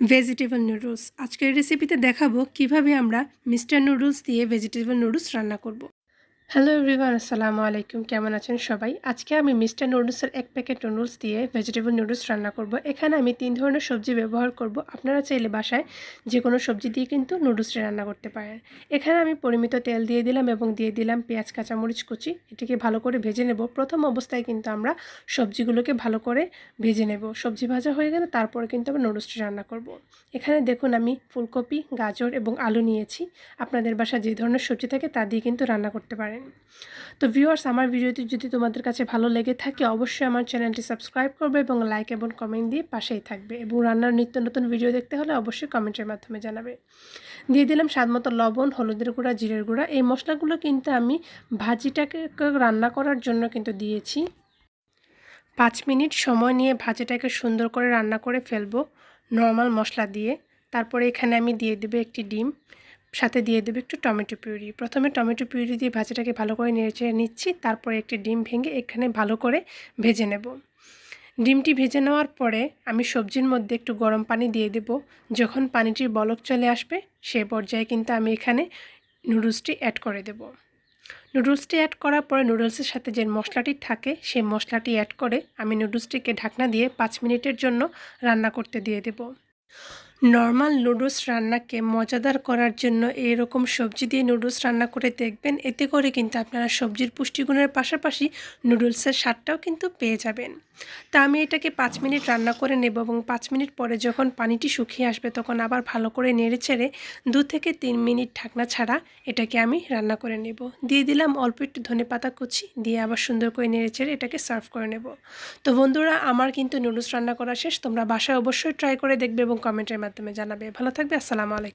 Vegetable noodles আজকের রেসিপিতে দেখাবো কীভাবে আমরা মিস্টার নুডলস দিয়ে ভেজিটেবল নুডলস রান্না করব। হ্যালো এভরিওয়ান আসসালামু আলাইকুম কেমন আছেন সবাই? আজকে আমি মিস্টার নুডলসের এক প্যাকেট নুডলস দিয়ে ভেজিটেবল নুডলস রান্না করব। এখানে আমি তিন ধরনের সবজি ব্যবহার করব। আপনারা চাইলে বাসায় যে কোনো সবজি দিয়ে কিন্তু নুডলসটা রান্না করতে পারেন। এখানে আমি পরিমিত তেল দিয়ে দিলাম এবং দিয়ে দিলাম পেঁয়াজ, কাঁচামরিচ কুচি। এটিকে ভালো করে ভেজে নেব। প্রথম অবস্থায় কিন্তু আমরা সবজিগুলোকে ভালো করে ভেজে নেব। সবজি ভাজা হয়ে গেলে তারপরে কিন্তু আমরা নুডলসটি রান্না করব। এখানে দেখুন, আমি ফুলকপি, গাজর এবং আলু নিয়েছি। আপনাদের বাসায় যে ধরনের সবজি থাকে তা দিয়ে কিন্তু রান্না করতে পারেন। তো ভিউয়ার্স আমার ভিডিওটি যদি তোমাদের কাছে ভালো লেগে থাকে, অবশ্যই আমার চ্যানেলটি সাবস্ক্রাইব করবে এবং লাইক এবং কমেন্ট দিয়ে পাশেই থাকবে এবং রান্নার নিত্য নতুন ভিডিও দেখতে হলে অবশ্যই কমেন্টের মাধ্যমে জানাবে। দিয়ে দিলাম স্বাদ মতো লবণ, হলুদের গুঁড়া, জিরের গুঁড়া। এই মশলাগুলো কিন্তু আমি ভাজিটাকে রান্না করার জন্য কিন্তু দিয়েছি। পাঁচ মিনিট সময় নিয়ে ভাজিটাকে সুন্দর করে রান্না করে ফেলব নর্মাল মশলা দিয়ে। তারপরে এখানে আমি দিয়ে দেবো একটি ডিম। সাথে দিয়ে দেবো একটু টমেটো পিউরি। প্রথমে টমেটো পিউরি দিয়ে ভাজিটাকে ভালো করে নেড়ে নিচ্ছি, তারপরে একটি ডিম ভেঙে এখানে ভালো করে ভেজে নেব। ডিমটি ভেজে নেওয়ার পরে আমি সবজির মধ্যে একটু গরম পানি দিয়ে দেব। যখন পানিটির বলক চলে আসবে, সে পর্যায়ে কিন্তু আমি এখানে নুডলসটি অ্যাড করে দেব। নুডলসটি অ্যাড করার পরে নুডলসের সাথে যে মশলাটি থাকে, সেই মশলাটি অ্যাড করে আমি নুডলসটিকে ঢাকনা দিয়ে পাঁচ মিনিটের জন্য রান্না করতে দিয়ে দেব। নর্মাল নুডলস রান্নাকে মজাদার করার জন্য এরকম সবজি দিয়ে নুডলস রান্না করে দেখবেন। এতে করে কিন্তু আপনারা সবজির পুষ্টিগুণের পাশাপাশি নুডলসের স্বাদটাও কিন্তু পেয়ে যাবেন। তা আমি এটাকে পাঁচ মিনিট রান্না করে নেব এবং পাঁচ মিনিট পরে যখন পানিটি শুকিয়ে আসবে তখন আবার ভালো করে নেড়ে ছেড়ে দু থেকে তিন মিনিট ঢাকনা ছাড়া এটাকে আমি রান্না করে নেব। দিয়ে দিলাম অল্প একটু ধনে পাতা কুচি, দিয়ে আবার সুন্দর করে নেড়ে ছেড়ে এটাকে সার্ভ করে নেব। তো বন্ধুরা, আমার কিন্তু নুডলস রান্না করা শেষ, তোমরা বাসায় অবশ্যই ট্রাই করে দেখবে এবং কমেন্টের মাধ্যমে জানাবে। ভালো থাকবে আসসালামু আলাইকুম।